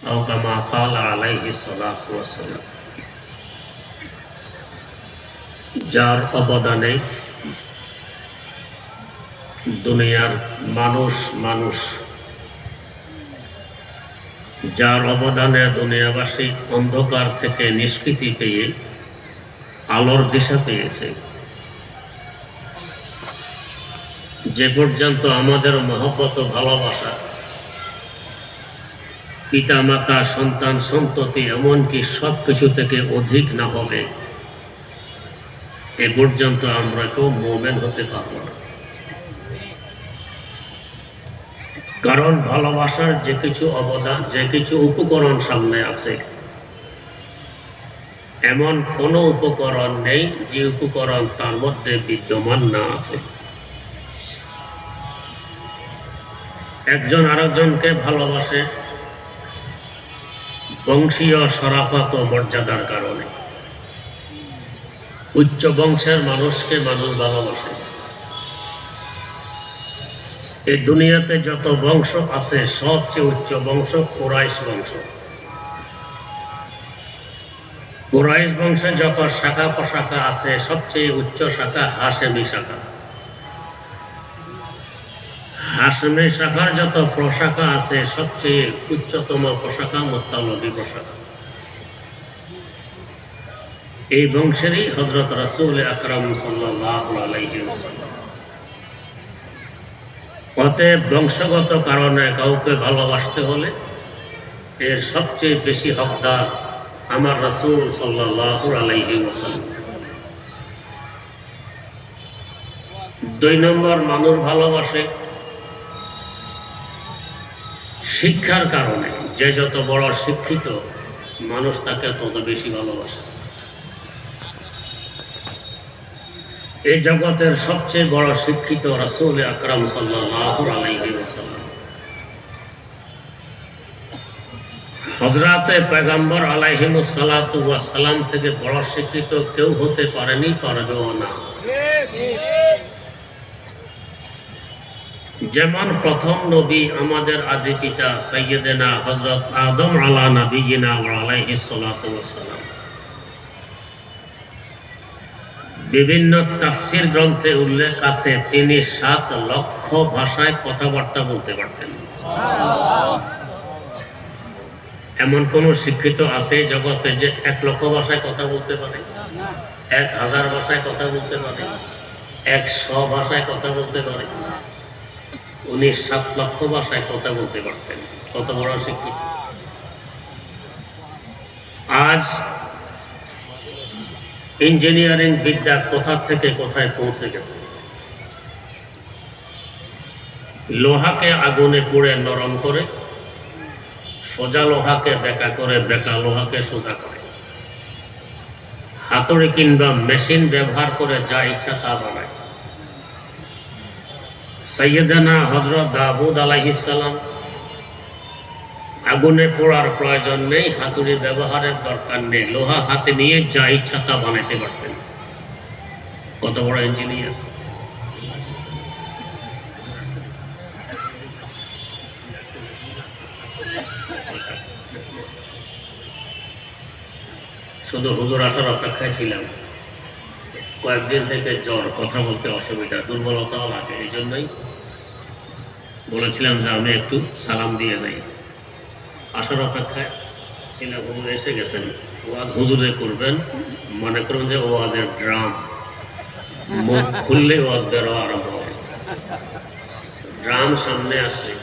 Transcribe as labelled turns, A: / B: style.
A: أو كما قال عليه الصلاة والسلام যার অবদানে দুনিয়ার মানুষ মানুষ যার অবদানে দুনিয়াবাসী অন্ধকার থেকে নিষ্কৃতি পেয়ে আলোর দিশা পেয়েছে যে পর্যন্ত আমাদের মহব্বত ও ভালোবাসা পিতা মাতা সন্তান, সন্ততি, এমনকি সব কিছু থেকে অধিক না হবে। এ পর্যন্ত আমরা কেউ মোমেন হতে পারব না। কারণ ভালোবাসার যে কিছু অবদান, যে কিছু উপকরণ সামনে আছে, এমন কোনো উপকরণ নেই যে উপকরণ তার মধ্যে বিদ্যমান না আছে। একজন আরেকজনকে ভালোবাসে বংশীয় সরাফত ও মর্যাদার কারণে। উচ্চ বংশের মানুষকে মানুষ ভালোবাসে। এই দুনিয়াতে যত বংশ আছে, সবচেয়ে উচ্চ বংশ কোরাইশ বংশ। কোরাইশ বংশে যত শাখা প্রশাখা আছে, সবচেয়ে উচ্চ শাখা হাসেমি শাখা। হাসমি শাখার যত প্রশাখা আছে, সবচেয়ে উচ্চতম প্রশাখা মোত্তালবী প্রশাখা। এই বংশেরই হজরত রাসুল আকরম অতএব বংশগত কারণে কাউকে ভালোবাসতে হলে এর সবচেয়ে বেশি হকদার আমার রাসুল সাল্লাহ আলাইহি ওসাল্লাম দুই নম্বর, মানুষ ভালোবাসে। শিক্ষার কারণে যে যত বড় শিক্ষিত মানুষ, তাকে তত বেশি ভালোবাসে। এই জগতের সবচেয়ে বড় শিক্ষিত রাসুল আকরাম সাল্লাহ আলাইহি ওয়াসাল্লাম। হজরাতে পেগাম্বর আলাইহিমুসালাম থেকে বড় শিক্ষিত কেউ হতে পারেনি, পারবেও না। যেমন প্রথম নবী আমাদের আদি পিতা সৈয়দেনা হজরত আদম আলা নবীনা আলাইহি সালাম। বিভিন্ন তাফসির গ্রন্থে উল্লেখ আছে, তিনি সাত লক্ষ ভাষায় কথাবার্তা বলতে পারতেন। এমন কোন শিক্ষিত আছে জগতে যে এক লক্ষ ভাষায় কথা বলতে পারে? এক হাজার ভাষায় কথা বলতে পারে? একশো ভাষায় কথা বলতে পারে? উনি সাত লক্ষ ভাষায় কথা বলতে পারতেন। কত বড় শিক্ষিত আজ ইঞ্জিনিয়ারিং বিদ্যা কোথা থেকে কোথায় পৌঁছে গেছে? লোহাকে আগুনে পুড়ে নরম করে, সোজা লোহাকে বেকা করে, বেকা লোহাকে সোজা করে। হাতুড়ি কিংবা মেশিন ব্যবহার করে যা ইচ্ছা তা বানায়। সৈয়দানা হজরত দাবুদ আলাইসালাম আগুনে পোড়ার প্রয়োজন নেই, হাতুড়ি ব্যবহারের দরকার নেই। লোহা হাতে নিয়ে যা ইচ্ছা তা বানাইতে পারতেন। কত বড় ইঞ্জিনিয়ার শুধু হুজুর আসার অপেক্ষায় ছিলাম। কয়েকদিন থেকে জ্বর, কথা বলতে অসুবিধা দুর্বলতাও লাগে, এই জন্যই বলেছিলাম যে আমি একটু সালাম দিয়ে যাই। আসার অপেক্ষায় ছিলাম হুজুর এসে গেছেন। ওয়াজ হুজুরে করবেন, মনে করুন যে ওয়াজের ড্রাম। মুখ খুললে ওয়াজ বেরোয়া আরম্ভ হয়। ড্রাম সামনে আসলে